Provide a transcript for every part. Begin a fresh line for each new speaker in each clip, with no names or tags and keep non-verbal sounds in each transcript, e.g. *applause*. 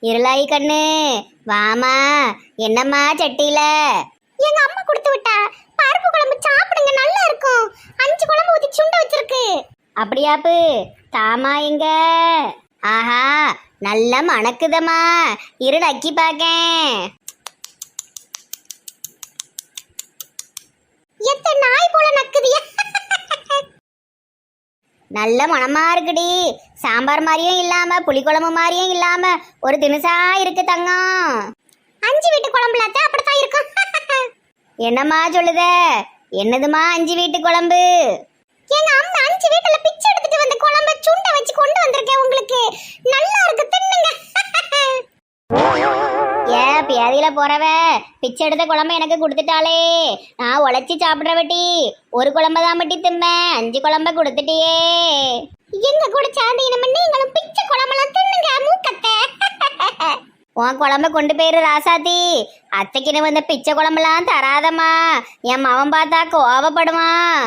இருளாயி கண்ணு. வாமா என்னம்மா சட்டியில? எங்க அம்மா கொடுத்து விட்டா? பருப்பு குழம்பு சாப்பிடுங்க நல்லா இருக்கும். அஞ்சு குழம்பு ஊத்தி சுண்ட வச்சிருக்கு. அப்படியாப்பு தாமா எங்க? ஆஹா நல்லா மணக்குதம்மா. இருடு அக்கி பாக்கேன். எத்த நாய் போல நல்ல மனமா இருக்குடி. சாம்பார் மாதிரியும் இல்லாம புளிக்குழம்பு மாதிரியும் இல்லாம ஒரு தினுசா இருக்கு தங்கம். அஞ்சு வீட்டு குழம்புல அப்படித்தான் இருக்கும். *laughs* என்னம்மா சொல்லுத? என்னதுமா அஞ்சு வீட்டு குழம்பு? எங்க அம்மா அஞ்சு வீட்டுல பிச்சை எடுத்துட்டு வந்த குழம்ப சுண்டை வச்சு கொண்டு வந்திருக்கேன் உங்களுக்கு. நல்லா இருக்கு தின்னுங்க. *laughs* ஏ பேதியில போறவ பிச்சை எடுத்த குழம்பு எனக்கு கொடுத்துட்டாளே. நான் உழைச்சி சாப்பிடுற வட்டி ஒரு குழம்பு தான் வட்டி திம்ப அஞ்சு குழம்ப கொடுத்துட்டியே. எங்க கூட சேர்ந்து இனிமே நீங்களும் பிச்சை குழம்பெல்லாம் தின்னுங்க மூக்கத்தை. உன் குழம்ப கொண்டு போயிரு ராசாத்தி. அத்தைக்குன்னு வந்த பிச்சை குழம்புலாம் தராதம்மா. என் மவன் பார்த்தா கோவப்படுவான்.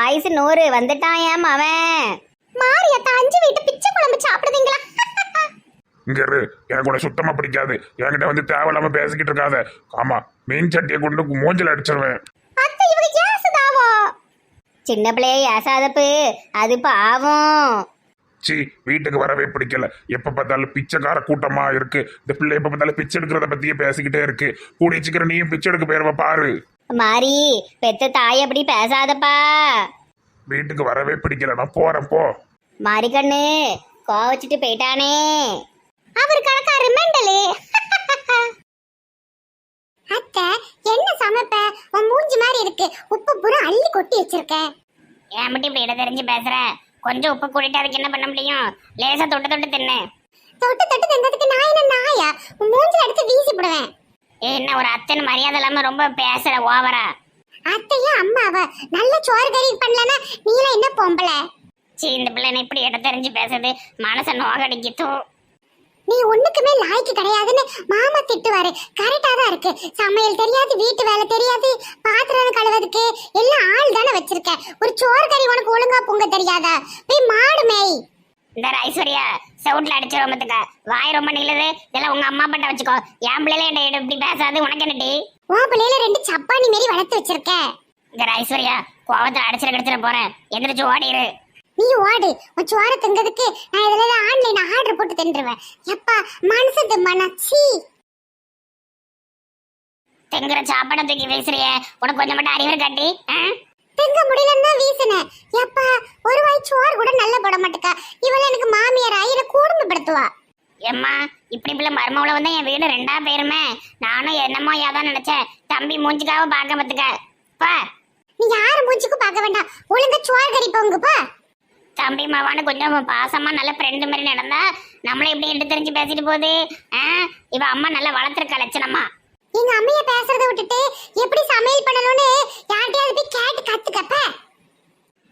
ஆயுசு நூறு வந்துட்டான் என் மவன். மாரியத்தா அஞ்சு வீட்டு பிச்சை குழம்பு சாப்பிடுதீங்களா?
இங்க இரு. எனக்கு கூட சுத்தமா பிடிக்காது. என்கிட்ட வந்து தேவையில்லாம பேசிக்கிட்டு இருக்காத. ஆமா மீன் சட்டியை கொண்டு மூஞ்சில அடிச்சிருவேன்.
அத்தை இவங்க ஏசுதாவோ சின்ன பிள்ளைய ஏசாதப்பு. அது பாவம்.
சி வீட்டுக்கு வரவே பிடிக்கல. எப்ப பார்த்தாலும் பிச்சைக்கார கூட்டமா இருக்கு. இந்த பிள்ளை எப்ப பார்த்தாலும் பிச்சை எடுக்கிறத பத்தியே பேசிக்கிட்டே இருக்கு. கூடிய சீக்கிரம் நீயும் பிச்சை எடுக்க போயிருவ பாரு.
மாறி பெத்த தாய் அப்படி பேசாதப்பா.
வீட்டுக்கு வரவே பிடிக்கல. நான் போறேன் போ.
மாறி கண்ணு கோவச்சிட்டு போயிட்டானே. அவர் கணக்காரு மெண்டலு *laughs* அத்தை என்ன சமைப்ப? உன் மூஞ்சி மாதிரி இருக்கு. உப்பு பூரா அள்ளி கொட்டி வச்சிருக்க. ஏன் மட்டும் இப்படி இட தெரிஞ்சு பேசுற? கொஞ்சம் உப்பு கூட்டிட்டு அதுக்கு என்ன பண்ண முடியும்? லேசா தொட்டு தொட்டு தின்னு. தொட்டு தொட்டு தின்னதுக்கு நான் என்ன நாயா? உன் மூஞ்சில எடுத்து வீசி போடுவேன். என்ன ஒரு அத்தனை மரியாதை இல்லாம ரொம்ப பேசுற ஓவரா? அத்தையும் அம்மாவ? நல்ல சோறு கறி பண்ணலனா நீலாம் என்ன பொம்பளை? சீ இந்த பிள்ளை என்ன இப்படி இட தெரிஞ்சு பேசுது மனசை நோகடிக்கிட்டு நீ ஒண்ணுக்குமே லாய்க்கு கிடையாதுன்னு மாமா திட்டுவாரு. கரெக்டா தான் இருக்கு. சமையல் தெரியாது வீட்டு வேலை தெரியாது பாத்திரம் கழுவதுக்கு எல்லாம் ஆள் தானே வச்சிருக்க. ஒரு சோறு கறி உனக்கு ஒழுங்கா பொங்க தெரியாதா? போய் மாடு மேய். இந்த ஐஸ்வர்யா சவுட்ல அடிச்சு ரொம்பத்துக்க வாய் ரொம்ப நில்லுது. இதெல்லாம் உங்க அம்மா பட்ட வச்சுக்கோ. என் பிள்ளைல என்ன இப்படி பேசாது. உனக்கு என்னடி? உன் பிள்ளைல ரெண்டு சப்பானி மாரி வளர்த்து வச்சிருக்க. இந்த ஐஸ்வர்யா கோவத்துல அடிச்சிட கிடச்சிட போறேன். எந்திரிச்சு ஓடிரு. நீ ஓடு. உன் சோற திங்கிறதுக்கு நான் இதுல ஆன்லைன் ஆர்டர் போட்டு தின்றுவேன். எப்பா மனசு திம்பானா சீ திங்குற சாப்பாடை தூக்கி வீசுறிய. உனக்கு கொஞ்சம் மட்டும் அறிவு காட்டி திங்க முடியலன்னா வீசினேன். எப்பா ஒரு வாய் சோறு கூட நல்லா போட மாட்டேக்கா. இவள எனக்கு மாமியாரா இதை குடும்பப்படுத்துவா எம்மா இப்படி பிள்ளை மருமவுல வந்து என் வீடு ரெண்டா பேருமே நானும் என்னமோ ஏதோ நினைச்சேன். தம்பி மூஞ்சிக்காக பார்க்க பத்துக்க பா. நீ யாரு மூஞ்சிக்கும் பார்க்க வேண்டாம். ஒழுங்கா சோறு கறி போங்குப்பா. தம்பி மாவான்னு கொஞ்சம் பாசமா நல்ல ஃப்ரெண்டு மாதிரி நடந்தா நம்மள எப்படி எடுத்து தெரிஞ்சு பேசிட்டு போகுது. ஆ, இவ அம்மா நல்லா வளர்த்துருக்க லட்சணமா? எங்க அம்மைய பேசுறத விட்டுட்டு எப்படி சமையல் பண்ணணும்னு யார்கிட்டயாவது போய் கேட்டு கத்துக்கப்ப?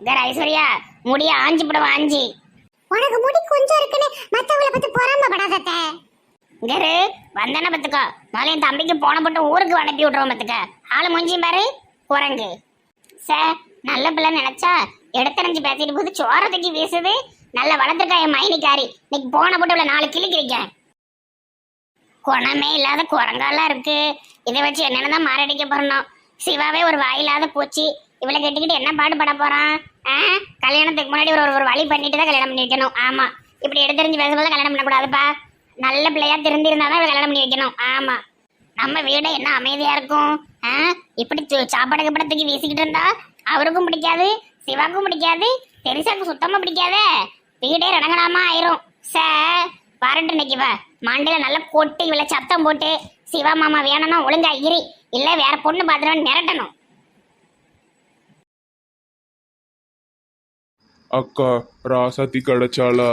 வேற ஐஸ்வர்யா முடிய ஆஞ்சி போடுவா ஆஞ்சி. உனக்கு முடி கொஞ்சம் இருக்குன்னு மத்தவங்கள பத்தி பொறாமப்படாதத்த கரு வந்தன பத்துக்கோ முதல்ல என் தம்பிக்கு போன போட்டு ஊருக்கு அனுப்பி விட்டுருவோம் பத்துக்க ஆளு மூஞ்சியும் பாரு குரங்கு. சார் நல்ல பிள்ளை நினைச்சா எடுத்தரைஞ்சு பேசிட்டு போது சோரத்துக்கு வீசுது. நல்ல வளர்த்துருக்கா என் மைனிக்காரி. இன்னைக்கு போன போட்டு இவ்வளவு நாலு கிளி கிழிக்கேன் குணமே இல்லாத குரங்காலாம் இருக்கு. இதை வச்சு என்னென்னதான் மாரடிக்க போறணும் சிவாவே ஒரு வாயில்லாத பூச்சி. இவளை கட்டிக்கிட்டு என்ன பாடுபட போறான்? ஆ? கல்யாணத்துக்கு முன்னாடி ஒரு ஒரு வழி பண்ணிட்டு தான் கல்யாணம் பண்ணி வைக்கணும். ஆமா. இப்படி எடுத்தறிஞ்சு பேசும்போது கல்யாணம் பண்ணக்கூடாதுப்பா. நல்ல பிள்ளையா திருந்திருந்தா தான் கல்யாணம் பண்ணி வைக்கணும். ஆமா. நம்ம வீடு என்ன அமைதியா இருக்கும்? ஆ? இப்படி சாப்பாடு கப்படத்துக்கு வீசிக்கிட்டு இருந்தா அவருக்கும் பிடிக்காது. சிவாக்கும் பிடிக்காது தெரிசாக்கும் சுத்தமா பிடிக்காதே. வீடே ரணங்கடாமா ஆயிரும். சார் வரட்டு இன்னைக்கு வா. மண்டையில நல்லா கொட்டி இவ்வளோ சத்தம் போட்டு சிவா மாமா வேணும்னா ஒழுங்கா இரு. இல்ல வேற பொண்ணு பார்த்துட்டு மிரட்டணும்.
அக்கா ராசாத்தி கிடைச்சாளா?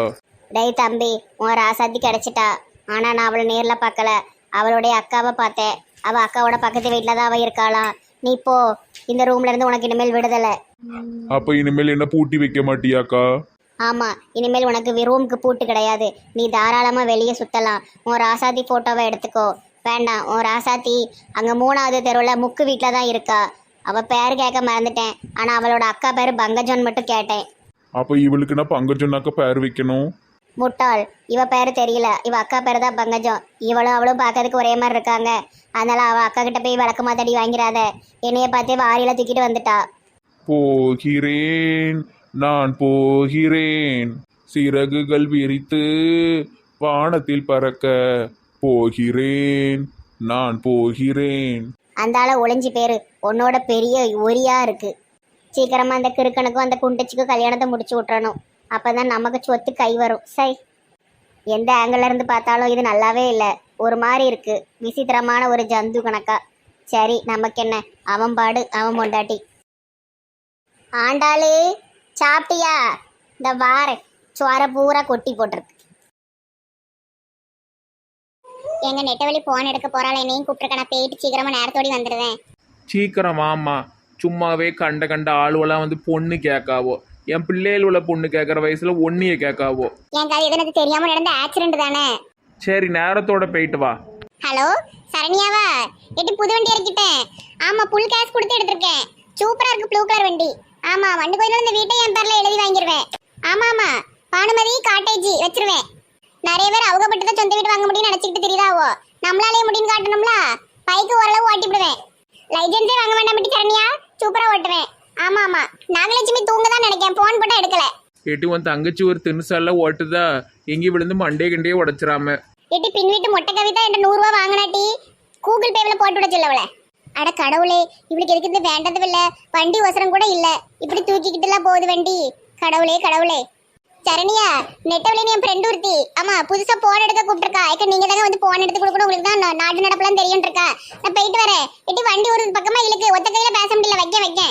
டேய் தம்பி உன் ராசாத்தி கிடைச்சிட்டா. ஆனா நான் அவளை நேர்ல பார்க்கல. அவளுடைய அக்காவை பார்த்தேன். அவ அக்காவோட பக்கத்து வீட்டில் தான் அவ இருக்காளாம் நீ போ. இந்த ரூம்ல இருந்து உனக்கு இனிமேல் விடுதலை.
அப்ப இனிமேல் என்ன பூட்டி வைக்க மாட்டியாக்கா?
ஆமா இனிமேல் உனக்கு ரூமுக்கு பூட்டு கிடையாது. நீ தாராளமா வெளியே சுத்தலாம். உன் ராசாத்தி போட்டோவை எடுத்துக்கோ. வேண்டாம் உன் ராசாத்தி அங்க மூணாவது தெருவில் முக்கு வீட்டில் தான் இருக்கா. அவ பேர் கேட்க மறந்துட்டேன். ஆனா அவளோட அக்கா பேர் பங்கஜன் மட்டும் கேட்டேன்.
அப்ப இவளுக்கு நான் பங்கஜனாக்க பேர் வைக்கணும்?
முட்டாள். இவ பேரு தெரியல. இவ அக்கா பேரு தான் பங்கஜம். இவளும் அவளும் பார்க்கறதுக்கு ஒரே மாதிரி இருக்காங்க. அதனால அவ அக்கா கிட்ட போய் விளக்கமா தடி வாங்கிறாத என்னைய பார்த்தே வாரியில தூக்கிட்டு வந்துட்டா.
போகிறேன் நான் போகிறேன். சிறகுகள் விரித்து வானத்தில் பறக்க போகிறேன் நான் போகிறேன்.
அந்த ஆளை ஒளிஞ்சு பேரு உன்னோட பெரிய ஒரியா இருக்கு. சீக்கிரமா அந்த கிறுக்கனுக்கும் அந்த குண்டச்சிக்கும் கல்யாணத்தை முடிச்சு விட்டுறணும். அப்பதான் நமக்கு சொத்து கை வரும். சை. எந்த ஆங்கிள் இருந்து பார்த்தாலும் இது நல்லாவே இல்லை. ஒரு மாதிரி இருக்கு. விசித்திரமான ஒரு ஜந்து கணக்கா. சரி நமக்கு என்ன அவன் பாடு அவன் பொண்டாட்டி. ஆண்டாளு சாப்பிட்டியா? இந்த வாரேன் சுவார பூரா கொட்டி போட்டிருக்கு. எங்க நெட்டவழி போன் எடுக்க போறாள் என்னையும் கூப்பிட்டுருக்க நான் போயிட்டு சீக்கிரமா நேரத்தோடி வந்துடுவேன்
சீக்கிரம் வாம்மா சும்மாவே கண்ட கண்ட ஆளுவெல்லாம் வந்து பொண்ணு கேட்காவோ. என் பிள்ளைகள் உள்ள பொண்ணு கேட்குற வயசுல ஒன்னிய கேட்காவோ.
என் கதை எதுனது தெரியாம நடந்த ஆக்சிடென்ட் தானே?
சரி நேரத்தோட போயிட்டு வா.
ஹலோ சரண்யாவா? எட்டு புது வண்டி இறக்கிட்டேன். ஆமா புல் கேஸ் கொடுத்து எடுத்திருக்கேன். சூப்பரா இருக்கு ப்ளூ கலர் வண்டி. ஆமா வண்டி கோயில இந்த வீட்டை என் பேர்ல எழுதி வாங்கிடுவேன் ஆமா ஆமா. பானுமதி காட்டேஜி வச்சிருவேன். நிறைய பேர் தான் சொந்த வீடு வாங்க முடியும்னு நினைச்சிட்டு தெரியுதாவோ? நம்மளாலே முடியும்னு காட்டணும்ல? பைக்கு ஓரளவு ஓட்டி விடுவேன் லைசன்ஸே வாங்க வேண்டாம் மட்டும் சரண்யா சூப்பரா ஓட்டுவேன். ஆமா ஆமா. நாகலட்சுமி தூங்க தான் நினைக்கேன் போன் போட்டா எடுக்கல.
எட்டு உன் தங்கச்சி ஒரு திணுசால ஓட்டுதா? எங்கேயும் விழுந்து மண்டே கிண்டே உடைச்சிராம.
எட்டி பின் வீட்டு மொட்டை கவிதா என்கிட்ட நூறுரூவா வாங்கினாட்டி கூகுள் பேவில் போட்டு விட சொல்லவள. அட கடவுளே இவளுக்கு எதுக்கு இது வேண்டதும் இல்ல? வண்டி ஒசரம் கூட இல்ல. இப்படி தூக்கிக்கிட்டுலாம் போகுது வண்டி. கடவுளே கடவுளே. சரணியா நெட்டவளே என் ஃப்ரெண்ட் ஒருத்தி. ஆமா புதுசா போன் எடுக்க கூப்பிட்டுருக்கா. ஏக்க நீங்க தானே வந்து போன் எடுத்து கொடுக்கணும். உங்களுக்கு தான் நாட்டு நடப்பெல்லாம் தெரியும் இருக்கா நான் போயிட்டு வரேன். எட்டி வண்டி ஒரு பக்கமா இழுக்கு. ஒத்த கையில பேச முடியல. வைக்க வைக்க.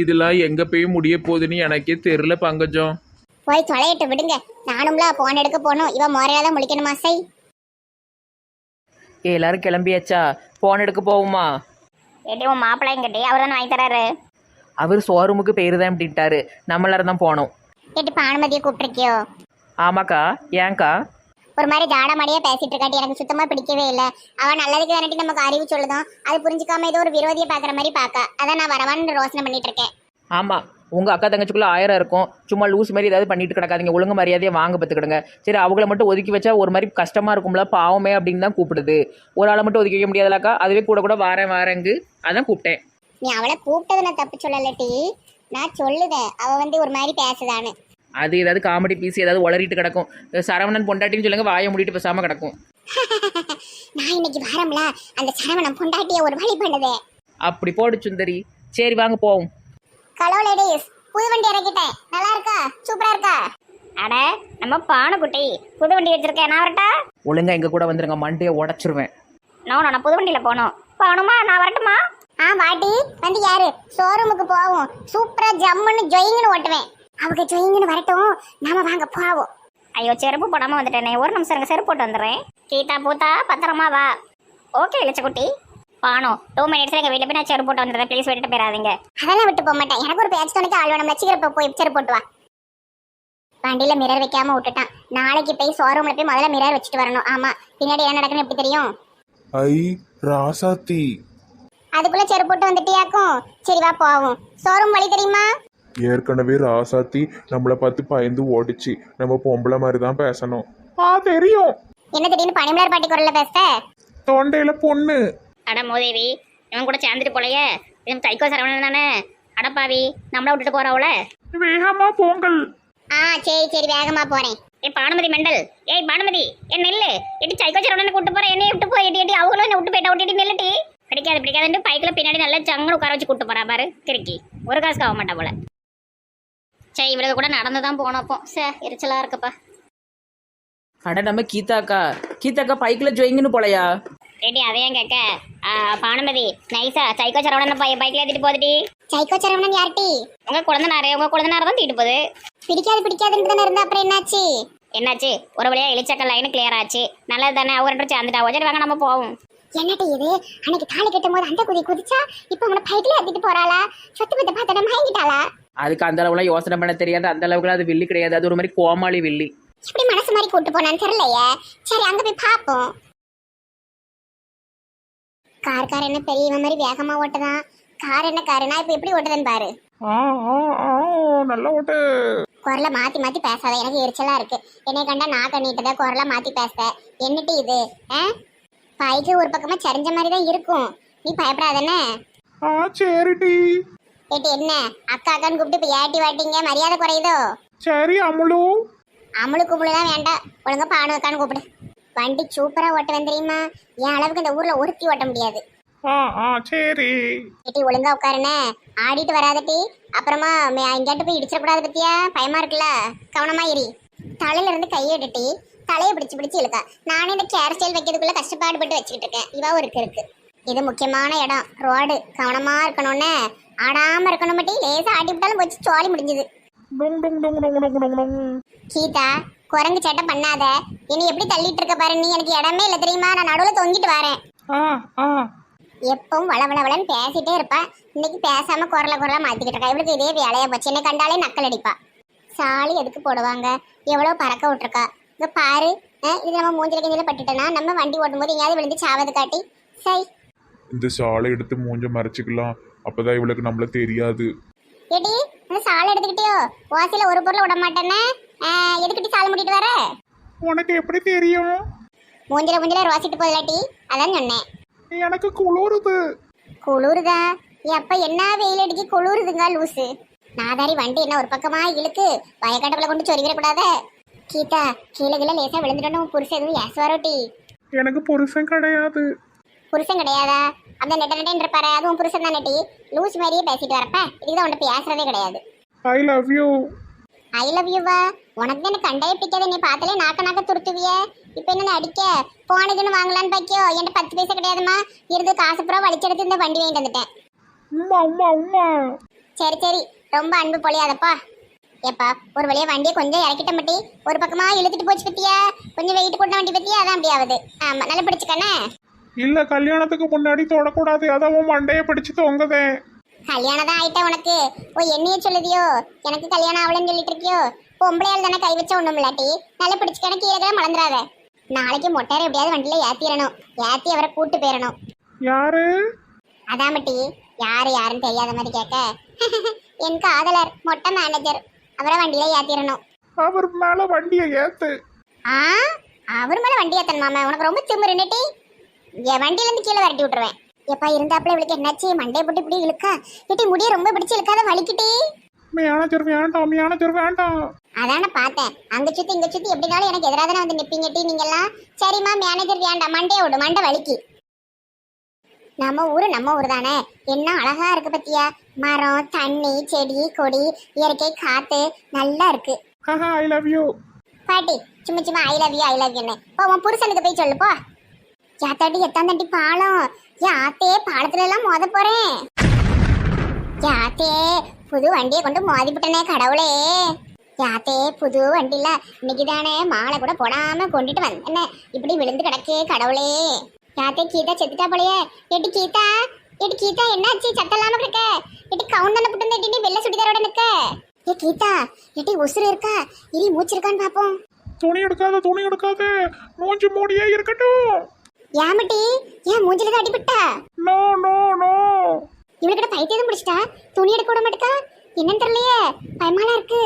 இதெல்லாம் எங்க போய் முடிய போகுதுன்னு எனக்கே தெரியல பங்கஜம்.
போய் தொலையிட்டு விடுங்க. நானும்ல போன் எடுக்க போகணும். இவன் முறையா தான் முடிக்கணுமா சை
எல்லாரும் கிளம்பியாச்சா? போன் எடுக்க போவோமா?
எட்டி உன் மாப்பிள்ளையும் கட்டி அவர் தானே வாங்கி தராரு.
அவர் ஷோரூமுக்கு பேர் தான் அப்படின்ட்டாரு. நம்ம எல்லாரும் தான் போனோம்.
எட்டி பானுமதியை கூப்பிட்டுருக்கியோ?
ஆமாக்கா. ஏன்க்கா?
ஒரு மாதிரி ஜாடமாடியா பேசிட்டு இருக்காட்டி எனக்கு சுத்தமா பிடிக்கவே இல்ல. அவன் நல்லதுக்கு தானட்டி நமக்கு அறிவு சொல்லுதான் அது புரிஞ்சுக்காம ஏதோ ஒரு விரோதியை பாக்குற மாதிரி பாக்க அதான் நான் வரவான்னு ரோசனை பண்ணிட்டு இருக்கேன்.
ஆமாம் உங்கள் அக்கா தங்கச்சிக்குள்ள ஆயிரம் இருக்கும். சும்மா லூஸ் மாதிரி ஏதாவது பண்ணிட்டு கிடக்காதீங்க. ஒழுங்கு மரியாதையை வாங்க பார்த்துக்கிடுங்க சரி அவங்கள மட்டும் ஒதுக்கி வச்சா ஒரு மாதிரி கஷ்டமாக இருக்கும்ல பாவமே அப்படின்னு தான் கூப்பிடுது. ஒரு ஆளை மட்டும் ஒதுக்கி வைக்க முடியாதுலக்கா அதுவே கூட கூட வாரேன் வாரேங்கு அதான் கூப்பிட்டேன்.
நீ அவளை கூப்பிட்டது நான் தப்பு சொல்லலட்டி நான் சொல்லுதேன். அவ வந்து ஒரு மாதிரி பேசுதான்னு.
அது ஏதாவது காமெடி பீஸ் ஏதாவது உளறிட்டு கிடக்கும். சரவணன் பொண்டாட்டின்னு சொல்லுங்க வாயை மூடிட்டு பேசாமல் கிடக்கும். *laughs*
நான் இன்னைக்கு வரம்ல அந்த சரவணம் பொண்டாட்டிய ஒரு வழி பண்ணுதே.
அப்படி போடு சுந்தரி. சரி வாங்க போவோம்.
ஹலோ லேடிஸ் புது வண்டி இறக்கிட்டேன். நல்லா இருக்கா? சூப்பரா இருக்கா? அட நம்ம பானுக்குட்டி புது வண்டி வச்சிருக்கேன் நான் வரட்டா?
ஒழுங்கா எங்கள் கூட வந்துருங்க. மண்டையை உடச்சிருவேன்.
நோ நான் புது வண்டியில போகணும். போகணுமா? நான் வரட்டுமா? ஆ வாட்டி வந்து யாரு? ஷோரூமுக்கு போவோம். சூப்பரா ஜம்முன்னு ஜொயிங்கன்னு ஓட்டுவேன். அவங்க ஜொயிங்கன்னு வரட்டும். நாம வாங்க போவோம். ஐயோ செருப்பு போடாம வந்துட்டேனே. ஒரு நிமிஷம் இருங்க. செருப்பு போட்டு வந்துடுறேன். கீதா பூத்தா பத்திரமா வா. ஓகே இளச்சக்குட்டி பானோ டூ மினிட்ஸ்ல எங்க வீட்டுல போய் நான் செருப்பு போட்டு வந்துடுறேன். ப்ளீஸ் விட்டுட்டு போயிடாதீங்க. அதெல்லாம் விட்டு போக மாட்டேன். எனக்கு ஒரு பேச்சு துணைக்கு ஆள் வேணும். சீக்கிரம் போய் செருப்பு போட்டு வா. வண்டியில மிரர் வைக்காம விட்டுட்டான். நாளைக்கு போய் ஷோரூம்ல போய் முதல்ல மிரர் வச்சுட்டு வரணும். ஆமா. பின்னாடி என்ன நடக்குன்னு எப்படி தெரியும்?
ஐ ராசாத்தி.
அதுக்குள்ள செருப்பு போட்டு வந்துட்டியாக்கும்? சரி வா போவோம். ஷோரூம் வழி தெரியுமா?
ஏற்கனவே ராசாத்தி நம்மளை பார்த்து பயந்து ஓடிச்சு. நம்ம பொம்பளை மாதிரி தான் பேசணும்.
ஆ தெரியும்.
என்ன திடீர்னு பனிமலர் பாட்டி குரல்ல பேச
தொண்டையில பொண்ணு.
அட மோதேவி இவன் கூட சேர்ந்துட்டு போலையே. இவன் தைக்கோ சரவணன் தானே. அடப்பாவி நம்மள விட்டுட்டு போறாவுல.
வேகமா போங்கள்.
ஆ சரி சரி வேகமா போறேன்.
ஏய் பானுமதி மெண்டல். ஏய் பானுமதி என் நெல்லு. எட்டி சைக்கோ சரவணனை கூட்டு போற என்னைய விட்டு போய் எட்டி எட்டி அவங்களும் என்ன விட்டு போயிட்டா விட்டுட்டு நெல்லுட்டி பிடிக்காது பிடிக்காதுன்னு பைக்கில் பின்னாடி நல்லா ஜங்கன்னு உட்கார வச்சு கூட்டு போறா பாரு கிறுக்கி ஒரு காசுக்கு ஆக மாட்டா போல. சரி இவளுக்கு கூட நடந்து தான் போனப்போ சே எரிச்சலா இருக்குப்பா.
அட நம்ம கீதாக்கா. கீதாக்கா பைக்கில் ஜொயிங்கன்னு போலையா?
ஏடி அதையும் கேட்க? பானுமதி நைஸா சைக்கோ சரவணனை பை பைக்கில் ஏற்றிட்டு போதுடி
சைக்கோ சரவணன் யார்ட்டி
உங்க குழந்தைனாரு உங்க குழந்தைனாரு தான் தீட்டு போகுது.
பிடிக்காது பிடிக்காதுன்னு தானே இருந்தா அப்புறம் என்னாச்சு?
என்னாச்சு? ஒரு வழியா இழிச்சக்க லைன் கிளியர் ஆச்சு. நல்லது தானே அவங்க ரெண்டு சேர்ந்துட்டா. சரி வாங்க நம்ம போவோம்.
என்னட்டி இது? அன்னைக்கு தாலி கட்டும் போது அந்த குதி குதிச்சா இப்ப அவனை பைக்ல ஏத்திட்டு போறாளா? சொத்து பத்த பார்த்தா மயங்கிட்டாளா?
அதுக்கு அந்த அளவுலாம் யோசனை பண்ண தெரியாது. அந்த அளவுக்குலாம் அது வில்லி கிடையாது. அது ஒரு மாதிரி கோமாளி வில்லி.
இப்படி மனசு மாதிரி கூட்டு போனான்னு தெரியலையே. சரி அங்க போய் பாப்போம் கார் கார் என்ன பெரியவன் மாதிரி வேகமா ஓட்டுதான். கார் என்ன காரு நான் இப்ப எப்படி ஓட்டுதேன்னு பாரு.
ஆ ஆ ஆ நல்ல ஓட்டு.
குரலை மாத்தி மாத்தி பேசாத எனக்கு எரிச்சலா இருக்கு. என்னை கண்டா நான் கண்ணிட்டத குரலை மாத்தி பேச என்னட்டு இது ஆ? பைக்கு ஒரு பக்கமா சரிஞ்ச மாதிரி தான் இருக்கும். நீ பயப்படாதனே
ஆ சரிடி
ஏட்டி என்ன? அக்கா அக்கான்னு கூப்பிட்டு இப்ப ஏட்டி வாட்டிங்க? மரியாதை குறையுதோ?
சரி அமுலு.
அமுளு குமுளுலாம் வேண்டாம் ஒழுங்கா பானு அக்கான்னு கூப்பிடு. வண்டி சூப்பரா ஓட்டுவேன் தெரியுமா? என் அளவுக்கு இந்த ஊர்ல ஒருத்தி ஓட்ட முடியாது.
ஆ ஆ சரி.
ஏட்டி ஒழுங்கா உட்காருனே ஆடிட்டு வராதட்டி அப்புறமா எங்கேயாட்டு போய் இடிச்சிடக்கூடாது பத்தியா? பயமா இருக்குல்ல? கவனமா இரு. தலையில இருந்து கையெடுட்டி தலையை பிடிச்சு பிடிச்சு இழுக்கா. நானே இந்த கேர் ஸ்டைல் வைக்கிறதுக்குள்ள கஷ்டப்பாடு பட்டு வச்சுக்கிட்டு இருக்கேன். இவா ஒரு இருக்கு இருக்கு. இது முக்கியமான இடம். ரோடு கவனமா இருக்கணும்னு. ஆடாம இருக்கணும் மட்டி லேசா ஆட்டி விட்டாலும் வச்சு சோழி முடிஞ்சுது.
டுங் டுங் டுங் டுங் டுங் டுங் டுங்
கீதா குரங்கு சேட்டை பண்ணாத. இனி எப்படி தள்ளிட்டு இருக்க பாரு? நீ எனக்கு இடமே இல்லை தெரியுமா? நான் நடுவில் தொங்கிட்டு வரேன்.
ஆ ஆ.
எப்பவும் வள வள வளன்னு பேசிட்டே இருப்பா. இன்னைக்கு பேசாம குரல குரல மாத்திக்கிட்டு இருக்கா. இவளுக்கு இதே வேலையா போச்சு. என்னை கண்டாலே நக்கல் அடிப்பா. சாலி எதுக்கு போடுவாங்க? எவ்வளவு பறக்க விட்டுருக்கா. இங்க பாரு. இது நம்ம மூஞ்சில கிஞ்சில பட்டுட்டோம்னா நம்ம வண்டி ஓட்டும் போது எங்கேயாவது விழுந்து சாவது காட்டி. சை.
இந்த சாலை எடுத்து மூஞ்ச மறைச்சிக்கலாம். அப்பதான் இவளுக்கு நம்மள தெரியாது.
ஏடி இந்த சாலை எடுத்துக்கிட்டியோ? வாசில ஒரு பொருளை விட மாட்டேன்னு. எதுக்கிட்டி சாலை முடிட்டு வர?
உனக்கு எப்படி தெரியும்?
மூஞ்சில மூஞ்சில ரோசிட்டு போதலாட்டி அதான் சொன்னேன்.
எனக்கு குளிருது.
குளிருதா? எப்ப என்ன வெயில் அடிக்கி குளிருதுங்க லூசு. நாதாரி வண்டி என்ன ஒரு பக்கமா இழுக்கு வயக்காட்டுக்குள்ள கொண்டு சொருவிடக்கூடாத கீதா கீழே கீழே லேசா விழுந்துட்டோம் புருஷன் எதுவும் ஏசுவாரோட்டி
எனக்கு புருஷன் கிடையாது.
புருஷன் கிடையாதா? அந்த நெட்ட நெட்டன் இருப்பாரு அதுவும் புருஷன் தான் நெட்டி. லூஸ் மாதிரியே பேசிட்டு வரப்ப இதுதான் உன்ட்ட பேசுறதே கிடையாது.
I love you
I love யூவா உனக்கு எனக்கு கண்டே பிடிக்காத நீ பார்த்தாலே நாக்க நாக்க துருத்துவிய. இப்போ என்ன அடிக்க? போனதுன்னு வாங்கலான்னு பாக்கியோ? என்கிட்ட பத்து பைசா கிடையாதுமா இருந்து காசு பூரா வலிச்செடுத்து இந்த வண்டி வாங்கிட்டு வந்துட்டேன்.
உம்மா உம்மா உம்மா.
சரி சரி. ரொம்ப அன்பு பொழியாதப்பா. ஏப்பா ஒரு வழியா வண்டியை கொஞ்சம் இறக்கிட்ட மட்டி. ஒரு பக்கமா இழுத்துட்டு போச்சு பத்தியா? கொஞ்சம் வெயிட் போட்ட வண்டி பத்தியா? அதான் அப்படி ஆகுது. ஆமா நல்லா பிடிச்சுக்கண்ணே.
இல்ல கல்யாணத்துக்கு முன்னாடி தொடக்கூடாது. உன் மண்டைய பிடிச்சு தொங்குதேன்
கல்யாணம் தான் ஆயிட்டா உனக்கு. ஓ என்னையே சொல்லுதியோ? எனக்கு கல்யாணம் ஆகலன்னு சொல்லிட்டு இருக்கியோ பொம்பளையால் தானே கை வச்ச ஒண்ணும் இல்லாட்டி. நல்லா பிடிச்சுக்கணும் கீழே கீழே மலர்ந்துடாத நாளைக்கு மொட்டையரை எப்படியாவது வண்டியில ஏத்திடணும் ஏத்தி அவரை கூட்டு போயிடணும்.
யாரு?
அதான் மட்டி யாரு யாருன்னு தெரியாத மாதிரி கேட்க. என் காதலர் மொட்டை மேனேஜர் அவரை வண்டியில ஏத்திடணும்
அவர் மேல வண்டியை ஏத்து.
ஆ? அவர் மேல வண்டி ஏத்தன் மாமா உனக்கு ரொம்ப திமிரு நெட்டி என் வண்டியில இருந்து கீழே விரட்டி விட்டுருவேன். எப்பா இருந்தாப்புல இவளுக்கு என்னாச்சு? மண்டைய போட்டு இப்படி இழுக்கா? இட்டி முடிய ரொம்ப பிடிச்சு இழுக்காத வலிக்கிட்டே.
மேனேஜர் வேண்டாம் மேனேஜர் வேண்டாம்.
அதான பார்த்தேன். அங்க சுத்தி இங்க சுத்தி எப்படினாலும் எனக்கு எதிராக தானே வந்து நிப்பீங்க டீ நீங்க எல்லாம் சரிம்மா மேனேஜர் வேண்டாம் மண்டைய விடு மண்டை வலிக்கு. நம்ம ஊரு நம்ம ஊர் தானே. என்ன அழகா இருக்கு பத்தியா? மரம் தண்ணி செடி கொடி இயற்கை காத்து நல்லா இருக்கு.
ஐ லவ் யூ
பாட்டி சும்மா சும்மா I love you I love யூன்னு போ உன் புருஷனுக்கு போய் சொல்லு போ யாத்தாட்டி எத்தான் பாலம்? யாத்தே பாலத்துல எல்லாம் மோத போறேன். யாத்தே புது வண்டியை கொண்டு மோதிப்பட்டனே கடவுளே. யாத்தே புது வண்டில இன்னைக்கு தானே மாலை கூட போடாம கொண்டுட்டு வந்தேன். இப்படி விழுந்து கிடக்கே கடவுளே. யாத்தே கீதா செத்துட்டா போலயே. எட்டு கீதா எட்டு கீதா என்னாச்சு? சத்தம் இல்லாம கிடக்க. எட்டு கவுண்டன புட்டு எட்டி வெள்ள சுடிதாரோட நிக்க? ஏ கீதா எட்டி உசுறு இருக்கா? இனி மூச்சு இருக்கான்னு பாப்போம்.
துணி எடுக்காத துணி எடுக்காத. மூஞ்சி மூடியே இருக்கட்டும்.
ஏமட்டி ஏன் மூஞ்சில தான் அடிபட்டா?
நோ நோ நோ
இவளுக்கிட்ட பைத்தியம் முடிச்சிட்டா துணி எடுக்க விட மாட்டேக்கா? என்னன்னு தெரியலையே. பயமாலா இருக்கு.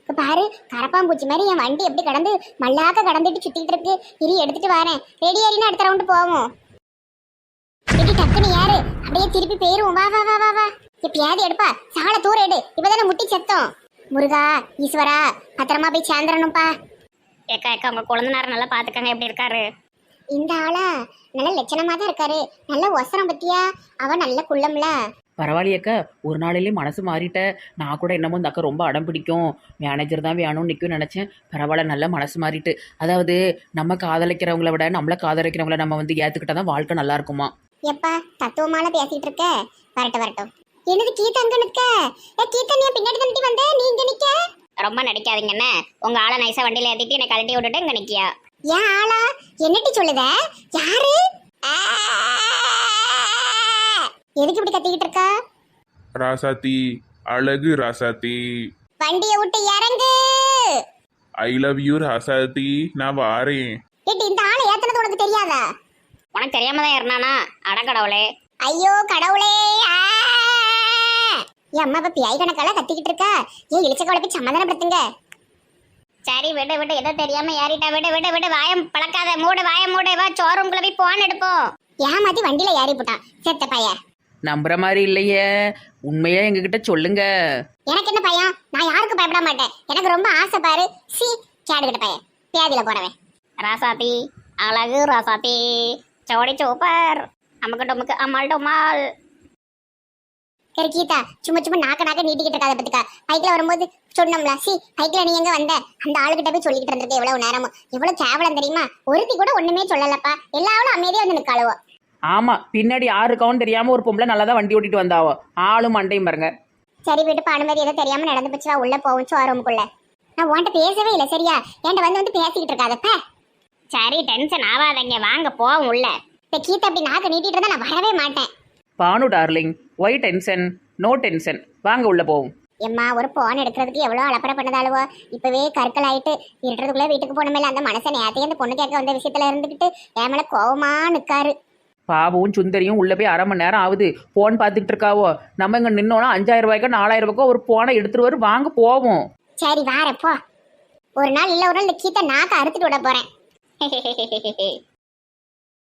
இப்ப பாரு கரப்பாம்பூச்சி மாதிரி என் வண்டி எப்படி கடந்து மல்லாக்க கடந்துட்டு சுத்திட்டு இருக்கு. இரு எடுத்துட்டு வரேன். ரெடி ஆறினா அடுத்த ரவுண்டு போவோம். எடி டக்குனு யாரு அப்படியே திருப்பி போயிருவோம். வா வா வா வா வா. எப்பயாவது எடுப்பா. சால தூர எடு. இப்பதானே முட்டி செத்தோம். முருகா ஈஸ்வரா பத்திரமா போய் சேர்ந்துடணும்ப்பா
ஏக்கா ஏக்கா உங்க குழந்தைனார நல்லா பாத்துக்கங்க. எப்படி இருக்காரு?
இந்த ஆளா நல்ல லட்சணமா தான் இருக்காரு. நல்ல ஒசரம் பத்தியா? அவன் நல்ல குள்ளம்ல.
பரவாயில்லையக்கா ஒரு நாளிலே மனசு மாறிட்ட. நான் கூட என்னமோ இந்த அக்கா ரொம்ப அடம் பிடிக்கும். மேனேஜர் தான் வேணும்னு நிற்கும் நினச்சேன். பரவாயில்ல நல்ல மனசு மாறிட்டு. அதாவது நம்ம காதலிக்கிறவங்கள விட நம்மளை காதலிக்கிறவங்கள நம்ம வந்து ஏற்றுக்கிட்டா தான் வாழ்க்கை நல்லா இருக்குமா?
எப்பா தத்துவமால பேசிட்டு இருக்க? வரட்டும் வரட்டும். என்னது கீதா அங்க நிக்க? ஏ கீதா நீ பின்னாடி தண்டி வந்த? நீ இங்க நிக்க?
ரொம்ப நடிக்காதீங்கண்ணே உங்க ஆளை நைஸா வண்டியில ஏத்திட்டு என்னை கழட்டி விட்டுட்டு இங்க நிக்கியா?
ஏன் ஆளா? என்னட்டி சொல்லுத? யாரு! எதுக்கு இப்படி கத்திக்கிட்டு இருக்கா?
ராசாத்தி அழகு ராசாத்தி.
வண்டிய விட்டு இறங்கு!
ஐ லவ் யூ ராசாத்தி. நான் வாரேன்.
ஏட்டி இந்த ஆளை ஏத்துனது உனக்கு தெரியாதா?
உனக்கு தெரியாம தான் இருந்தானா அடக்கடவுளே
ஐயோ கடவுளே! ஆ! என் அம்மா இப்ப பியாய் கணக்கால கத்திக்கிட்டு இருக்கா? ஏன் இழிச்ச குழப்பி சமாதானப்படுத்துங்க?
சரி விடு விடு. ஏதோ தெரியாம ஏறிட்டா விடு விடு விடு. வாயம் பழக்காத. மூடு வாய மூடு. வா ஷோரூம்குள்ள போய் போன் எடுப்போம்
ஏமாத்தி வண்டியில ஏறி போட்டான் செத்த பையன்
நம்புற மாதிரி இல்லையே. உண்மையா எங்ககிட்ட சொல்லுங்க.
எனக்கு என்ன பையன்? நான் யாருக்கு பயப்பட மாட்டேன். எனக்கு ரொம்ப ஆசை பாரு. சி கேடுகிட்ட பையன். பியாதியில போறவன்.
ராசாத்தி அழகு ராசாத்தி. சோடி சூப்பர். அமுக்கு டொமுக்கு அம்மாள். டொம்மாள்
சரி கீதா சும்மா சும்மா நாக்க நாக்க நீட்டிக்கிட்டு இருக்காத பத்துக்கா. பைக்ல வரும்போது சொன்னோம்ல சி பைக்ல நீ எங்க வந்த? அந்த ஆளுகிட்ட போய் சொல்லிக்கிட்டு இருந்திருக்க எவ்வளவு நேரமும். எவ்வளவு கேவலம் தெரியுமா? ஒருத்தி கூட ஒண்ணுமே சொல்லலப்பா. எல்லாரும் அமைதியா வந்து நிக்காளுவோ.
ஆமா பின்னாடி யாரு இருக்காவும் தெரியாம ஒரு பொம்பளை நல்லா தான் வண்டி ஓட்டிட்டு வந்தாவோ. ஆளும் மண்டையும் பாருங்க.
சரி விட்டு பானுமதி ஏதோ தெரியாம நடந்து போச்சு வா உள்ள போவோம் ஷோரூமுக்குள்ள நான் உன்கிட்ட பேசவே இல்லை சரியா? என்கிட்ட வந்து வந்து பேசிக்கிட்டு இருக்காதப்ப
சரி டென்ஷன் ஆகாதீங்க வாங்க போவோம் உள்ள.
இந்த கீதா அப்படி நாக்க நீட்டிட்டு இருந்தா நான் வரவே மாட்டேன்.
Banu darling why tension no tension வாங்க உள்ள போவோம்.
எம்மா ஒரு போன் எடுக்கிறதுக்கு எவ்வளோ அலப்பறை பண்ணதாளுவோ இப்பவே கற்கள் ஆயிட்டு இருட்டுறதுக்குள்ள வீட்டுக்கு போனமே அந்த மனசை நேரத்தையும் அந்த பொண்ணு கேட்க வந்த விஷயத்துல இருந்துக்கிட்டு என் மேல கோவமா நிக்காரு.
பாபுவும் சுந்தரியும் உள்ள போய் அரை மணி நேரம் ஆகுது. போன் பார்த்துக்கிட்டு இருக்காவோ? நம்ம இங்க நின்னோன்னா அஞ்சாயிரம் ரூபாய்க்கோ நாலாயிரம் ரூபாய்க்கோ ஒரு போனை எடுத்துட்டு வரும் வாங்க போவோம்.
சரி வாரேன் போ. ஒரு நாள் இல்ல ஒரு நாள் இந்த கீத்தை நாக்க அறுத்துட்டு விட போறேன். *laughs*